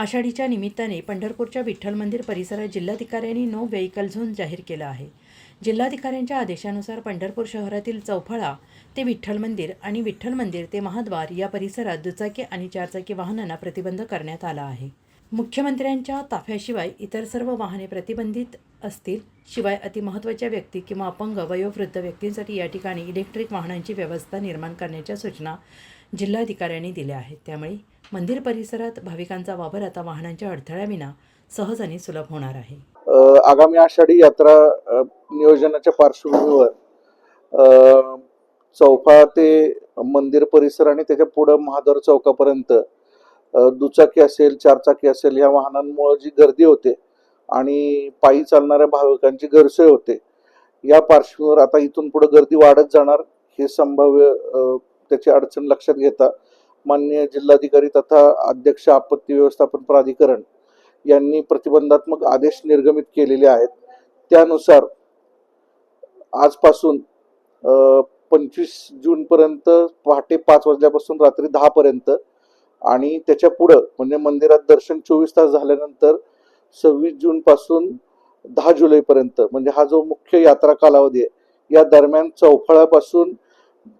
आषाढीच्या निमित्ताने पंढरपूरच्या विठ्ठल मंदिर परिसरात जिल्हाधिकाऱ्यांनी नो व्हेकल झोन जाहीर केला आहे. जिल्हाधिकाऱ्यांच्या आदेशानुसार पंढरपूर शहरातील चौफळा ते विठ्ठल मंदिर आणि विठ्ठल मंदिर ते महाद्वार या परिसरात दुचाकी आणि चारचाकी वाहनांना प्रतिबंध करण्यात आला आहे. मुख्यमंत्र्यांच्या ताफ्याशिवाय इतर सर्व वाहने प्रतिबंधित असतील शिवाय अतिमहत्त्वाच्या व्यक्ती किंवा अपंग वयोवृद्ध व्यक्तींसाठी या ठिकाणी इलेक्ट्रिक वाहनांची व्यवस्था निर्माण करण्याच्या सूचना जिल्हाधिकाऱ्यांनी दिल्या आहेत. त्यामुळे मंदिर परिसरात भाविकांचा वापर आता वाहनांच्या अडथळ्याविना सहज आणि सुलभ होणार आहे. आगामी आषाढी यात्रा नियोजनाच्या पार्श्वभूमीवर चौफा ते मंदिर परिसर आणि त्याच्या पुढं महाद्वार चौकापर्यंत दुचाकी असेल चारचाकी असेल या वाहनांमुळे जी गर्दी होते आणि पायी चालणाऱ्या भाविकांची गैरसोय होते या पार्श्वभूमीवर आता इथून पुढे गर्दी वाढत जाणार हे संभाव्य त्याची अडचण लक्षात घेता माननीय जिल्हाधिकारी तथा अध्यक्ष आपत्ती व्यवस्थापन प्राधिकरण यांनी प्रतिबंधात्मक आदेश निर्गमित केलेले आहेत. त्यानुसार आजपासून पंचवीस जूनपर्यंत पहाटे पाच वाजल्यापासून रात्री दहापर्यंत आणि त्याच्या पुढं म्हणजे मंदिरात दर्शन चोवीस तास झाल्यानंतर सव्वीस जूनपासून दहा जुलैपर्यंत म्हणजे हा जो मुख्य यात्रा कालावधी आहे या दरम्यान चौफळापासून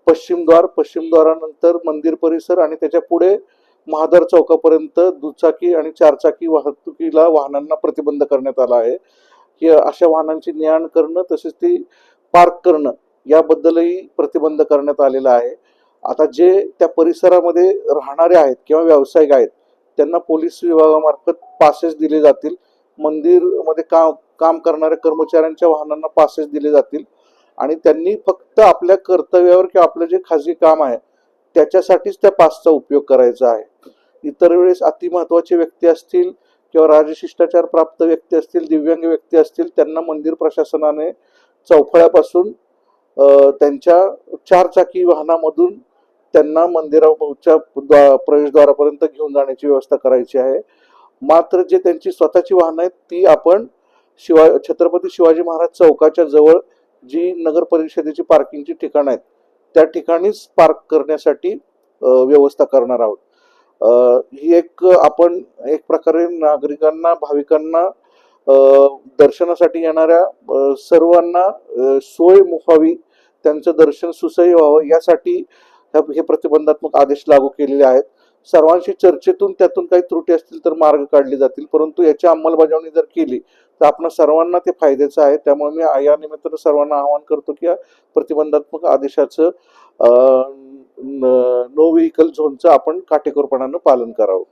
पश्चिमद्वार पश्चिमद्वारानंतर मंदिर परिसर आणि त्याच्या पुढे महादर चौकापर्यंत दुचाकी आणि चारचाकी वाहतुकीला वाहनांना प्रतिबंध करण्यात आला आहे. की अशा वाहनांची ने आण करणं तसेच ती पार्क करणं याबद्दलही प्रतिबंध करण्यात आलेला आहे. आता जे त्या परिसरामध्ये राहणारे आहेत किंवा व्यावसायिक आहेत त्यांना पोलीस विभागामार्फत पासेस दिले जातील. मंदिरमध्ये काम काम करणाऱ्या कर्मचाऱ्यांच्या वाहनांना पासेस दिले जातील. आणि त्यांनी फक्त आपल्या कर्तव्यावर किंवा आपलं जे खाजगी काम आहे त्याच्यासाठीच त्या पासचा उपयोग करायचा आहे. इतर वेळेस अतिमहत्वाचे व्यक्ती असतील किंवा राजशिष्टाचार प्राप्त व्यक्ती असतील दिव्यांग व्यक्ती असतील त्यांना मंदिर प्रशासनाने चौफळ्यापासून त्यांच्या चारचाकी वाहनामधून त्यांना मंदिराच्या द्वा- प्रवेशद्वारापर्यंत घेऊन जाण्याची व्यवस्था करायची आहे. मात्र जे त्यांची स्वतःची वाहनं आहेत ती आपण शिवा छत्रपती शिवाजी महाराज चौकाच्या जवळ जी नगर परिषदेची पार्किंगची ठिकाणं आहेत त्या ठिकाणीच पार्क करण्यासाठी व्यवस्था करणार आहोत. ही एक आपण एक प्रकारे नागरिकांना भाविकांना दर्शनासाठी येणाऱ्या सर्वांना सोय मुफावी त्यांचं दर्शन सुसह्य व्हावं यासाठी हे प्रतिबंधात्मक आदेश लागू केलेले आहेत. सर्वांशी चर्चेतून त्यातून काही त्रुटी असतील तर मार्ग काढले जातील. परंतु याची अंमलबजावणी जर केली तर आपण सर्वांना ते फायद्याचं आहे. त्यामुळे मी या निमित्तानं सर्वांना आवाहन करतो की प्रतिबंधात्मक आदेशाचं नो व्हेकल झोनचं आपण काटेकोरपणानं पालन करावं.